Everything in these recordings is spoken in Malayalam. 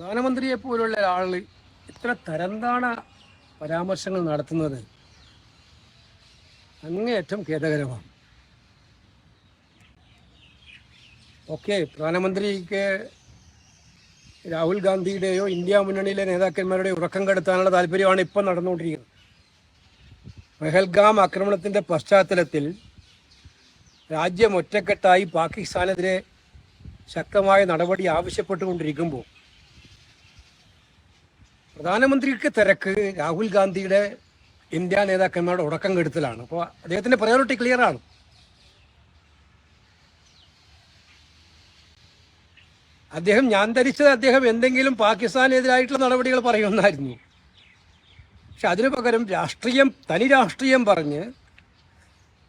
പ്രധാനമന്ത്രിയെ പോലുള്ള ഒരാൾ ഇത്ര തരംതാണ പരാമർശങ്ങൾ നടത്തുന്നത്? അങ്ങേയറ്റം ഖേദകരമാണ്. ഓക്കെ പ്രധാനമന്ത്രിക്ക് രാഹുൽ ഗാന്ധിയുടെയോ ഇന്ത്യ മുന്നണിയിലെ നേതാക്കന്മാരുടെ ഉറക്കം കെടുത്താനുള്ള താല്പര്യമാണ് ഇപ്പം നടന്നുകൊണ്ടിരിക്കുന്നത്. പെഹൽഗാം ആക്രമണത്തിന്റെ പശ്ചാത്തലത്തിൽ രാജ്യം ഒറ്റക്കെട്ടായി പാകിസ്ഥാനെതിരെ ശക്തമായ നടപടി ആവശ്യപ്പെട്ടുകൊണ്ടിരിക്കുമ്പോൾ പ്രധാനമന്ത്രിക്ക് തിരക്ക് രാഹുൽ ഗാന്ധിയുടെ ഇന്ത്യ നേതാക്കന്മാരുടെ ഉടക്കം കെടുത്തലാണ്. അപ്പോൾ അദ്ദേഹത്തിന്റെ പ്രയോറിറ്റി ക്ലിയർ ആണ്. അദ്ദേഹം ഞാൻ ധരിച്ചത് അദ്ദേഹം എന്തെങ്കിലും പാകിസ്ഥാനെതിരായിട്ടുള്ള നടപടികൾ പറയുമെന്നായിരുന്നു. പക്ഷെ അതിനു പകരം രാഷ്ട്രീയം തനി രാഷ്ട്രീയം പറഞ്ഞ്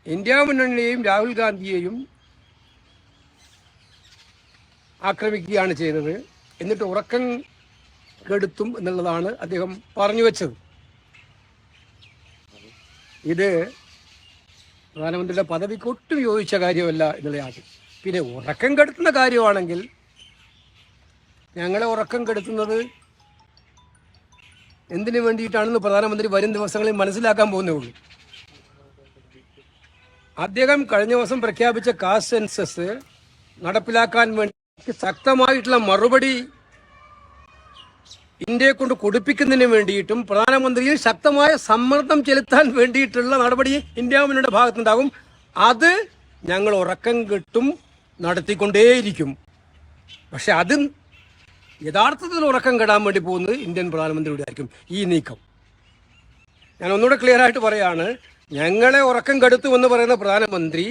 ഇന്ത്യ മുന്നണിയെയും രാഹുൽ ഗാന്ധിയെയും ആക്രമിക്കുകയാണ് ചെയ്തത്. എന്നിട്ട് ഉറക്കം കെടുത്തും എന്നുള്ളതാണ് അദ്ദേഹം പറഞ്ഞു വെച്ചത്. ഇത് പ്രധാനമന്ത്രിയുടെ പദവിക്ക് ഒട്ടും യോജിച്ച കാര്യമല്ല എന്നുള്ളതാണ് പിന്നെ ഉറക്കം കെടുത്തുന്ന കാര്യമാണെങ്കിൽ ഞങ്ങളെ ഉറക്കം കെടുത്തുന്നത് എന്തിനു വേണ്ടിയിട്ടാണെന്ന് പ്രധാനമന്ത്രി വരും ദിവസങ്ങളിൽ മനസ്സിലാക്കാൻ പോകുന്നേ ഉള്ളൂ. അദ്ദേഹം കഴിഞ്ഞ ദിവസം പ്രഖ്യാപിച്ച കാസ്റ്റ് സെൻസസ് നടപ്പിലാക്കാൻ വേണ്ടി ശക്തമായിട്ടുള്ള മറുപടി ഇന്ത്യയെ കൊണ്ട് കൊടുപ്പിക്കുന്നതിന് വേണ്ടിയിട്ടും പ്രധാനമന്ത്രിയിൽ ശക്തമായ സമ്മർദ്ദം ചെലുത്താൻ വേണ്ടിയിട്ടുള്ള നടപടി ഇന്ത്യ മുന്നണിയുടെ ഭാഗത്തുണ്ടാകും അത് ഞങ്ങൾ ഉറക്കം കെട്ടും നടത്തിക്കൊണ്ടേയിരിക്കും. പക്ഷെ അത് യഥാർത്ഥത്തിൽ ഉറക്കം കെടാൻ വേണ്ടി പോകുന്നത് ഇന്ത്യൻ പ്രധാനമന്ത്രിയുടെ ആയിരിക്കും ഈ നീക്കം. ഞാൻ ഒന്നുകൂടെ ക്ലിയർ ആയിട്ട് പറയാണ് ഞങ്ങളെ ഉറക്കം കെടുത്തു എന്ന് പറയുന്ന പ്രധാനമന്ത്രി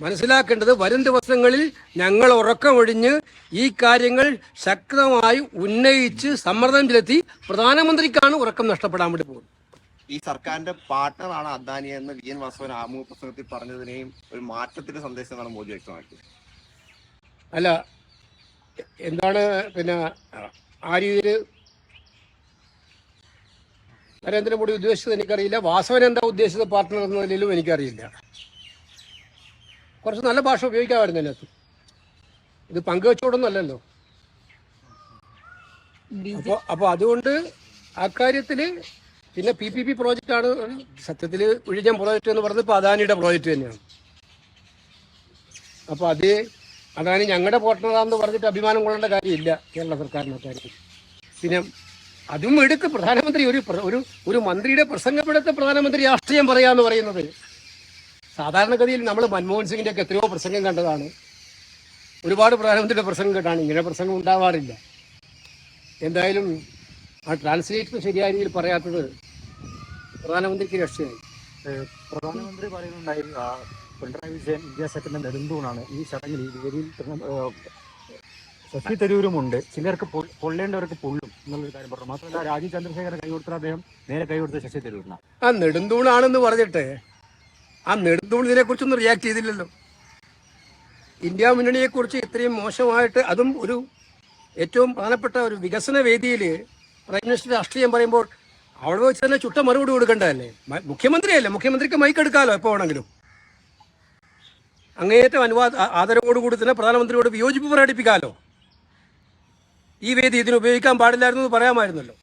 മനസ്സിലാക്കേണ്ടത് വരും ദിവസങ്ങളിൽ ഞങ്ങൾ ഉറക്കമൊഴിഞ്ഞ് ഈ കാര്യങ്ങൾ ശക്തമായി ഉന്നയിച്ച് സമ്മർദ്ദം ചെലുത്തി പ്രധാനമന്ത്രിക്കാണ് ഉറക്കം നഷ്ടപ്പെടാൻ വേണ്ടി പോകുന്നത്. ഈ സർക്കാരിന്റെ പാർട്ട്ണറാണ് അദാനി എന്ന് വി എൻ വാസവൻ ആമുഖ പ്രസംഗത്തിൽ പറഞ്ഞതിനെയും ഒരു മാറ്റത്തിന്റെ സന്ദേശമാണ് മോദി വ്യക്തമാക്കിയത്. അല്ല എന്താണ് പിന്നെ ആ രീതിയിൽ നരേന്ദ്രമോദി ഉദ്ദേശിച്ചത് എനിക്കറിയില്ല. വാസവൻ എന്താ ഉദ്ദേശിച്ചത് പാർട്ട്ണർ എന്നതിലും നിലയിലും എനിക്കറിയില്ല. കുറച്ച് നല്ല ഭാഷ ഉപയോഗിക്കാമായിരുന്നു അതിനകത്ത്. ഇത് പങ്കുവെച്ചോടൊന്നും അല്ലല്ലോ. അപ്പോൾ അപ്പോൾ അതുകൊണ്ട് അക്കാര്യത്തിൽ പിന്നെ പി പി പി പ്രോജക്റ്റാണ് സത്യത്തിൽ വിഴിഞ്ഞം പ്രോജക്റ്റ് എന്ന് പറയുന്നത് ഇപ്പോൾ അദാനിയുടെ പ്രോജക്റ്റ് തന്നെയാണ്. അപ്പോൾ അത് അതാണ് ഞങ്ങളുടെ പോട്ടണതാന്ന് പറഞ്ഞിട്ട് അഭിമാനം കൊള്ളേണ്ട കാര്യമില്ല കേരള സർക്കാരിന് കാര്യം പിന്നെ അതും എടുത്ത് പ്രധാനമന്ത്രി ഒരു ഒരു ഒരു മന്ത്രിയുടെ പ്രസംഗപ്പെടുത്ത പ്രധാനമന്ത്രി രാഷ്ട്രീയം പറയാന്ന് പറയുന്നത് സാധാരണഗതിയിൽ നമ്മൾ മൻമോഹൻ സിംഗിന്റെ ഒക്കെ എത്രയോ പ്രസംഗം കണ്ടതാണ്. ഒരുപാട് പ്രധാനമന്ത്രിയുടെ പ്രസംഗം കേട്ടാണ് ഇങ്ങനെ പ്രസംഗം ഉണ്ടാവാറില്ല. എന്തായാലും ആ ട്രാൻസ്ലേറ്റർ ശരിയായ രീതിയിൽ പറയാത്തത് പ്രധാനമന്ത്രിക്ക് രക്ഷയായി. പ്രധാനമന്ത്രി പറയുന്നുണ്ടായിരുന്നു പിണറായി വിജയൻ ഇന്ത്യ സെക്കൻഡ് നെടുന്തൂണാണ് ഈ ചടങ്ങിൽ ഈ വേദിയിൽ ശശി തരൂരുമുണ്ട്. ചിലർക്ക് പൊള്ളേണ്ടവർക്ക് പൊള്ളും എന്നുള്ളൊരു കാര്യം പറഞ്ഞു. മാത്രമല്ല രാജീവ് ചന്ദ്രശേഖരൻ കൈ കൊടുത്ത അദ്ദേഹം നേരെ കൈ കൊടുത്ത ശശി തരൂരിനാണ്. ആ നെടുന്തൂണാണെന്ന് പറഞ്ഞിട്ട് ആ നെടുന്തൂണിനെ കുറിച്ചൊന്നും റിയാക്ട് ചെയ്തില്ലല്ലോ. ഇന്ത്യ മുന്നണിയെക്കുറിച്ച് ഇത്രയും മോശമായിട്ട് അതും ഒരു ഏറ്റവും പ്രധാനപ്പെട്ട ഒരു വികസന വേദിയിൽ പ്രൈം മിനിസ്റ്റർ രാഷ്ട്രീയം പറയുമ്പോൾ അവിടെ വെച്ച് തന്നെ ചുട്ട മറുപടി കൊടുക്കേണ്ടതല്ലേ? മുഖ്യമന്ത്രിയല്ലേ? മുഖ്യമന്ത്രിക്ക് മൈക്ക് എടുക്കാമല്ലോ എപ്പോൾ വേണമെങ്കിലും? അങ്ങേയറ്റം അനുവാദ ആദരവോടു ആദരവോടുകൂടി തന്നെ പ്രധാനമന്ത്രിയോട് വിയോജിപ്പ് പ്രകടിപ്പിക്കാമല്ലോ ഈ വേദി ഇതിന് ഉപയോഗിക്കാൻ പാടില്ലായിരുന്നു എന്ന് പറയാമായിരുന്നല്ലോ.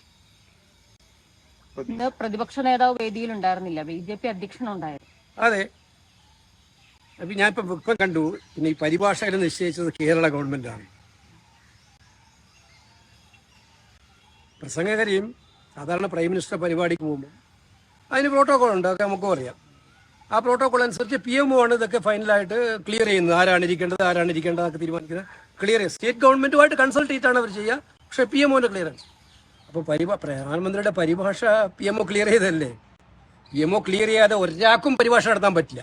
പ്രതിപക്ഷ നേതാവ് വേദിയിൽ ഉണ്ടായിരുന്നില്ല. ബി ജെ പി അധ്യക്ഷനുണ്ടായിരുന്നു. അതെ. അപ്പം ഞാൻ ഇപ്പം കണ്ടു. പിന്നെ ഈ പരിഭാഷകൾ നിശ്ചയിച്ചത് കേരള ഗവൺമെന്റാണ് പ്രസംഗകരെയും സാധാരണ പ്രൈം മിനിസ്റ്റർ പരിപാടിക്ക് പോകുമ്പോൾ അതിന് പ്രോട്ടോകോൾ ഉണ്ട്. അതൊക്കെ നമുക്കും അറിയാം. ആ പ്രോട്ടോകോൾ അനുസരിച്ച് പി എം ആണ് ഇതൊക്കെ ഫൈനലായിട്ട് ക്ലിയർ ചെയ്യുന്നത്. ആരാണ് ഇരിക്കേണ്ടത് ആരാണ് ഇരിക്കേണ്ടത് അതൊക്കെ തീരുമാനിക്കുന്നത്. ക്ലിയർ ചെയ്യുക. സ്റ്റേറ്റ് ഗവൺമെന്റുമായിട്ട് കൺസൾട്ട് ചെയ്തിട്ടാണ് അവർ ചെയ്യുക. പക്ഷേ പി എം ഒന്റെ ക്ലിയറൻസ് അപ്പോൾ പരിഭാ പ്രധാനമന്ത്രിയുടെ പരിഭാഷ പി എം ക്ലിയർ ചെയ്തതല്ലേ? പി എം ഒ ക്ലിയർ ചെയ്യാതെ ഒരാൾക്കും പരിഭാഷ നടത്താൻ പറ്റില്ല.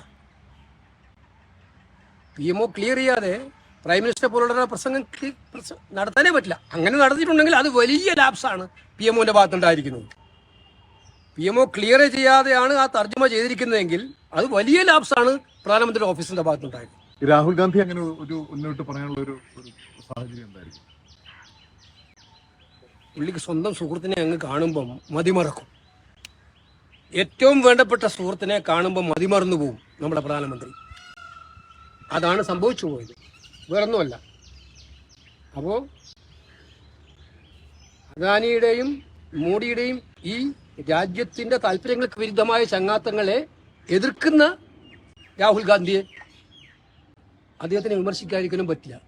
പി എം ഒ ക്ലിയർ ചെയ്യാതെ പ്രൈം മിനിസ്റ്റർ പോലുള്ള പ്രസംഗം നടത്താനേ പറ്റില്ല. അങ്ങനെ നടത്തിയിട്ടുണ്ടെങ്കിൽ അത് വലിയ ലാപ്സാണ് പി എം ഒന്റെ ഭാഗത്തുണ്ടായിരിക്കുന്നത്. പി എം ഒ ക്ലിയർ ചെയ്യാതെയാണ് ആ തർജമ ചെയ്തിരിക്കുന്നതെങ്കിൽ അത് വലിയ ലാപ്സാണ് പ്രധാനമന്ത്രിയുടെ ഓഫീസിന്റെ ഭാഗത്തുണ്ടായത്. രാഹുൽ ഗാന്ധി അങ്ങനെ ഒരു മുന്നോട്ട് പറയാനുള്ള ഒരു ഒരു സാഹചര്യം എന്തായിരിക്കും? പുള്ളിക്ക് സ്വന്തം സുഹൃത്തിനെ അങ്ങ് കാണുമ്പം മതിമറക്കും. ഏറ്റവും വേണ്ടപ്പെട്ട സുഹൃത്തിനെ കാണുമ്പോൾ മതിമറന്നു പോകും നമ്മുടെ പ്രധാനമന്ത്രി. അതാണ് സംഭവിച്ചു പോയത്. വേറൊന്നുമല്ല. അപ്പോൾ അദാനിയുടെയും മോഡിയുടെയും ഈ രാജ്യത്തിന്റെ താല്പര്യങ്ങൾക്ക് വിരുദ്ധമായ ചങ്ങാത്തങ്ങളെ എതിർക്കുന്ന രാഹുൽ ഗാന്ധിയെ അദ്ദേഹത്തിനെ വിമർശിക്കാതിരിക്കാനും പറ്റില്ല.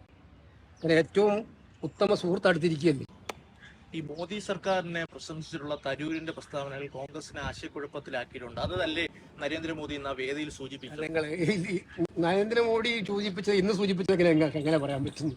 കാരണം ഏറ്റവും ഉത്തമ സുഹൃത്ത് ഈ മോദി സർക്കാരിനെ പ്രശംസിച്ചിട്ടുള്ള തരൂരിന്റെ പ്രസ്താവനകൾ കോൺഗ്രസിനെ ആശയക്കുഴപ്പത്തിലാക്കിയിട്ടുണ്ട്. അതല്ലേ നരേന്ദ്രമോദി ഇന്ന് ആ വേദിയിൽ സൂചിപ്പിച്ചു നിങ്ങൾ നരേന്ദ്രമോദി സൂചിപ്പിച്ചത് ഇന്ന് സൂചിപ്പിച്ചത് എങ്ങനെ പറയാൻ പറ്റുന്നു?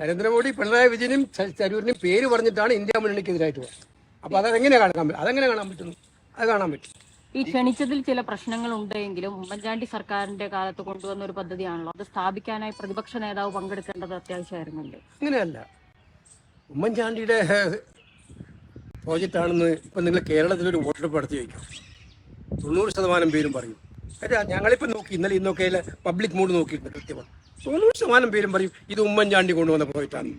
നരേന്ദ്രമോദി പിണറായി വിജയനും തരൂരിനും പേര് പറഞ്ഞിട്ടാണ് ഇന്ത്യ മുന്നണിക്കെതിരായിട്ട് പോകുന്നത് അപ്പൊ അതെങ്ങനെ കാണാൻ പറ്റും അതെങ്ങനെ കാണാൻ പറ്റുന്നു? അത് കാണാൻ പറ്റും. ഈ ക്ഷണിച്ചതിൽ ചില പ്രശ്നങ്ങൾ ഉണ്ടെങ്കിലും ഉമ്മൻചാണ്ടി സർക്കാരിന്റെ കാലത്ത് കൊണ്ടുവന്ന ഒരു പദ്ധതിയാണല്ലോ. അത് സ്ഥാപിക്കാനായി പ്രതിപക്ഷ നേതാവ് പങ്കെടുക്കേണ്ടത് അത്യാവശ്യമായിരുന്നല്ലേ. അങ്ങനെയല്ല. ഉമ്മൻചാണ്ടിയുടെ പ്രോജക്റ്റാണെന്ന് ഇപ്പം നിങ്ങൾ കേരളത്തിലൊരു വോട്ടെടുപ്പ് നടത്തി വയ്ക്കും തൊണ്ണൂറ് ശതമാനം പേരും പറയും. അല്ല ഞങ്ങളിപ്പോൾ നോക്കി ഇന്നലെ ഇന്നൊക്കെ പബ്ലിക് മൂഡ് നോക്കിയിട്ടുണ്ട് കൃത്യമാണ് തൊണ്ണൂറ് ശതമാനം പേരും പറയും ഇത് ഉമ്മൻചാണ്ടി കൊണ്ടുവന്ന പ്രോജക്റ്റാണ്.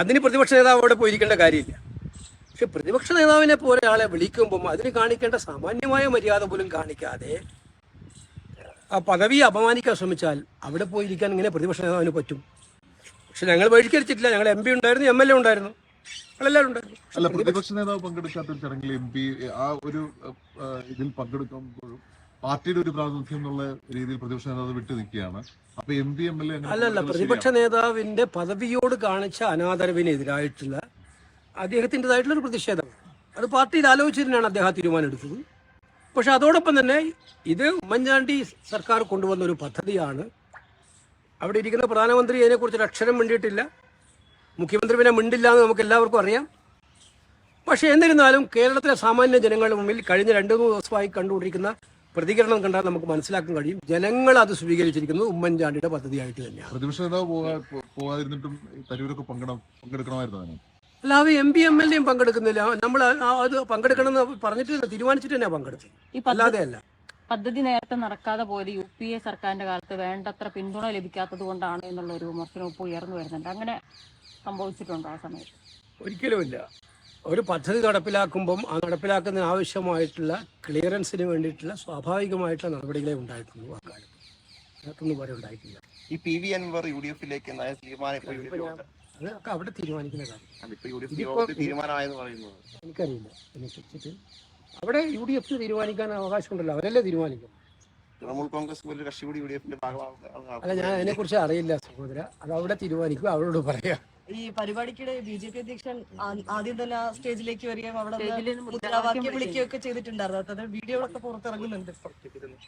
അതിന് പ്രതിപക്ഷ നേതാവ് അവിടെ പോയിരിക്കേണ്ട കാര്യമില്ല. പക്ഷെ പ്രതിപക്ഷ നേതാവിനെ പോലെ ആളെ വിളിക്കുമ്പം അതിന് കാണിക്കേണ്ട സാമാന്യമായ മര്യാദ പോലും കാണിക്കാതെ ആ പദവി അപമാനിക്കാൻ ശ്രമിച്ചാൽ അവിടെ പോയിരിക്കാൻ ഇങ്ങനെ പ്രതിപക്ഷ നേതാവിന് പറ്റും. പക്ഷെ ഞങ്ങൾ ബഹിഷ്കരിച്ചിട്ടില്ല ഞങ്ങൾ എം പി ഉണ്ടായിരുന്നു എം എൽ എ ഉണ്ടായിരുന്നു. ഞങ്ങളെല്ലാവരും ഉണ്ടായിരുന്നു. അല്ല പ്രതിപക്ഷ- നേതാവ് പങ്കെടുക്കാത്ത ഒരു ചടങ്ങിൽ എം പി ആ ഒരു ഇതിൽ പങ്കെടുക്കുമ്പോഴും പാർട്ടിയുടെ ഒരു പ്രാതിനിധ്യം എന്നുള്ള രീതിയിൽ പ്രതിപക്ഷ നേതാവ് വിട്ടു നിൽക്കുകയാണ്. അപ്പൊ M P M L A അല്ലല്ല പ്രതിപക്ഷ നേതാവിന്റെ പദവിയോട് കാണിച്ച അനാദരവിനെതിരായിട്ടുള്ള അദ്ദേഹത്തിന്റെതായിട്ടുള്ള ഒരു പ്രതിഷേധം. അത് പാർട്ടിയിൽ ആലോചിച്ചതിനാണ് അദ്ദേഹം തീരുമാനമെടുത്തത് തീരുമാനം എടുത്തത്. പക്ഷെ അതോടൊപ്പം തന്നെ ഇത് ഉമ്മൻചാണ്ടി സർക്കാർ കൊണ്ടുവന്ന ഒരു പദ്ധതിയാണ്. അവിടെ ഇരിക്കുന്ന പ്രധാനമന്ത്രി അതിനെക്കുറിച്ച് അക്ഷരം മിണ്ടിയിട്ടില്ല. മുഖ്യമന്ത്രി പിന്നെ മിണ്ടില്ല എന്ന് നമുക്ക് എല്ലാവർക്കും അറിയാം. പക്ഷേ എന്നിരുന്നാലും കേരളത്തിലെ സാമാന്യ ജനങ്ങളുടെ മുമ്പിൽ കഴിഞ്ഞ രണ്ട് മൂന്ന് ദിവസമായി കണ്ടുകൊണ്ടിരിക്കുന്ന പ്രതികരണം കണ്ടാൽ നമുക്ക് മനസ്സിലാക്കാൻ കഴിയും. ജനങ്ങൾ അത് സ്വീകരിച്ചിരിക്കുന്നത് ഉമ്മൻചാണ്ടിയുടെ പദ്ധതിയായിട്ട് തന്നെയാണ്. പ്രതിപക്ഷ നേതാവ് പോകാതിരുന്നിട്ടും തരൂരൊക്കെ പങ്കെടുക്കണമായിരുന്നു അല്ലാതെ എം പി എം എൽ എയും പങ്കെടുക്കുന്നില്ല. നമ്മൾ അത് പങ്കെടുക്കണം എന്ന് പറഞ്ഞിട്ട് തീരുമാനിച്ചിട്ട് തന്നെയാണ് പങ്കെടുത്തത്. അല്ലാതെ അല്ല പദ്ധതി നേരത്തെ നടക്കാതെ പോയത് യു പി എ സർക്കാരിന്റെ കാലത്ത് വേണ്ടത്ര പിന്തുണ ലഭിക്കാത്തത് കൊണ്ടാണ് എന്നുള്ള ഒരു വിമർശനം ഇപ്പോൾ ഉയർന്നു വരുന്നുണ്ട്. അങ്ങനെ സംഭവിച്ചിട്ടുണ്ടോ ആ സമയത്ത്. ഒരിക്കലുമില്ല. ഒരു പദ്ധതി നടപ്പിലാക്കുമ്പം ആ നടപ്പിലാക്കുന്നതിന് ആവശ്യമായിട്ടുള്ള ക്ലിയറൻസിന് വേണ്ടിയിട്ടുള്ള സ്വാഭാവികമായിട്ടുള്ള നടപടികളെ ഉണ്ടായിട്ടുള്ളൂ ആ കാലത്ത്. അതിനകത്തൊന്നും വരെ ഉണ്ടായിട്ടില്ല. ഈ P V Anwar U D എഫിലേക്ക് തീരുമാനം അതൊക്കെ അവിടെ തീരുമാനിക്കുന്ന കാര്യം. എനിക്കറിയില്ല. അതിനെക്കുറിച്ചിട്ട് അവിടെ യു ഡി എഫ് തീരുമാനിക്കാൻ അവകാശമുണ്ടല്ലോ അവരല്ലേ തീരുമാനിക്കും? തൃണമൂൽ കോൺഗ്രസ് കക്ഷി കൂടി യു ഡി എഫിന്റെ അല്ല ഞാൻ അതിനെ കുറിച്ച് അറിയില്ല സഹോദര. അത് അവിടെ തീരുമാനിക്കും അവരോട് പറയാം. ഈ പരിപാടിക്കിടെ ബി ജെ പി അധ്യക്ഷൻ ആദ്യം തന്നെ ആ സ്റ്റേജിലേക്ക് വരികയും അവിടെ മുദ്രാവാക്യം വിളിക്കുകയൊക്കെ ചെയ്തിട്ടുണ്ടായിരുന്നു. അത് വീഡിയോകളൊക്കെ പുറത്തിറങ്ങുന്നുണ്ട്.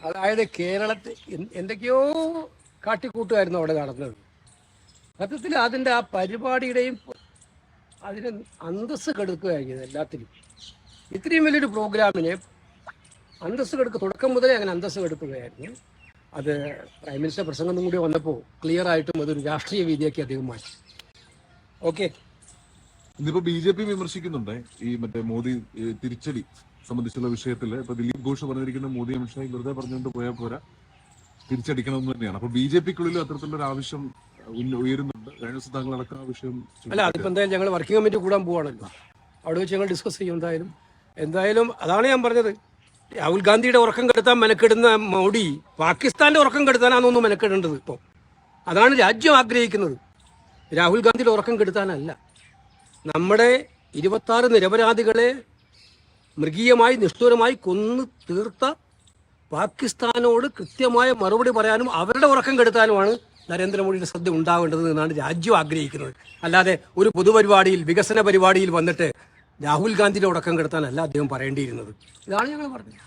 അതായത് കേരളത്തിൽ എന്ത് എന്തൊക്കെയോ കാട്ടിക്കൂട്ടുമായിരുന്നു അവിടെ നടന്നത്. സത്യത്തിൽ അതിന്റെ ആ പരിപാടിയുടെയും അതിന് അന്തസ് കെടുക്കുകയായിരുന്നു എല്ലാത്തിലും ഇത്രയും വലിയൊരു പ്രോഗ്രാമിനെ അന്തസ് കെടുക്കുക തുടക്കം മുതലേ അങ്ങനെ അന്തസ് കെടുക്കുകയായിരുന്നു അത് പ്രൈം മിനിസ്റ്റർ പ്രസംഗം കൂടി വന്നപ്പോൾ ക്ലിയർ ആയിട്ടും അതൊരു രാഷ്ട്രീയ വീതിയാക്കി അദ്ദേഹം മാറ്റി. ഓക്കെ. ഇന്നിപ്പോ ബി ജെ പി വിമർശിക്കുന്നുണ്ട്. ഈ മറ്റേ മോദി തിരിച്ചടി സംബന്ധിച്ചുള്ള വിഷയത്തിൽ ഇപ്പൊ ദിലീപ് ഘോഷ് പറഞ്ഞിരിക്കുന്ന മോദി അമിത്ഷാ വെറുതെ പറഞ്ഞുകൊണ്ട് പോയാൽ പോരാ. തിരിച്ചടിക്കണം എന്ന് തന്നെയാണ്. അപ്പൊ ബി ജെ പിക്കുള്ളിൽ അത്തരത്തിലുള്ള ആവശ്യം ഉയരുന്നുണ്ട്. കഴിഞ്ഞ ദിവസം താങ്കൾ അടക്കം ആ വിഷയം അല്ല അതിപ്പോ എന്തായാലും ഞങ്ങൾ വർക്കിംഗ് കമ്മിറ്റി കൂടാൻ പോവാണല്ലോ. അവിടെ വെച്ച് ഞങ്ങൾ ഡിസ്കസ് ചെയ്യും എന്തായാലും. എന്തായാലും അതാണ് ഞാൻ പറഞ്ഞത്. രാഹുൽ ഗാന്ധിയുടെ ഉറക്കം കെടുത്താൻ മെനക്കെടുന്ന മോഡി പാകിസ്ഥാന്റെ ഉറക്കം കെടുത്താനാണെന്നൊന്നും മെനക്കെടേണ്ടത് ഇപ്പോൾ അതാണ് രാജ്യം ആഗ്രഹിക്കുന്നത്. രാഹുൽ ഗാന്ധിയുടെ ഉറക്കം കെടുത്താനല്ല. നമ്മുടെ ഇരുപത്താറ് നിരപരാധികളെ മൃഗീയമായി നിഷ്ഠൂരമായി കൊന്നു തീർത്ത പാകിസ്ഥാനോട് കൃത്യമായ മറുപടി പറയാനും അവരുടെ ഉറക്കം കെടുത്താനുമാണ് നരേന്ദ്രമോദിയുടെ ശ്രദ്ധ ഉണ്ടാവേണ്ടത് എന്നാണ് രാജ്യം ആഗ്രഹിക്കുന്നത്. അല്ലാതെ ഒരു പൊതുപരിപാടിയിൽ വികസന പരിപാടിയിൽ വന്നിട്ട് രാഹുൽ ഗാന്ധിയുടെ ഉടക്കം കെടുത്താനല്ല അദ്ദേഹം പറയേണ്ടിയിരുന്നത്. ഇതാണ് ഞങ്ങൾ പറഞ്ഞത്.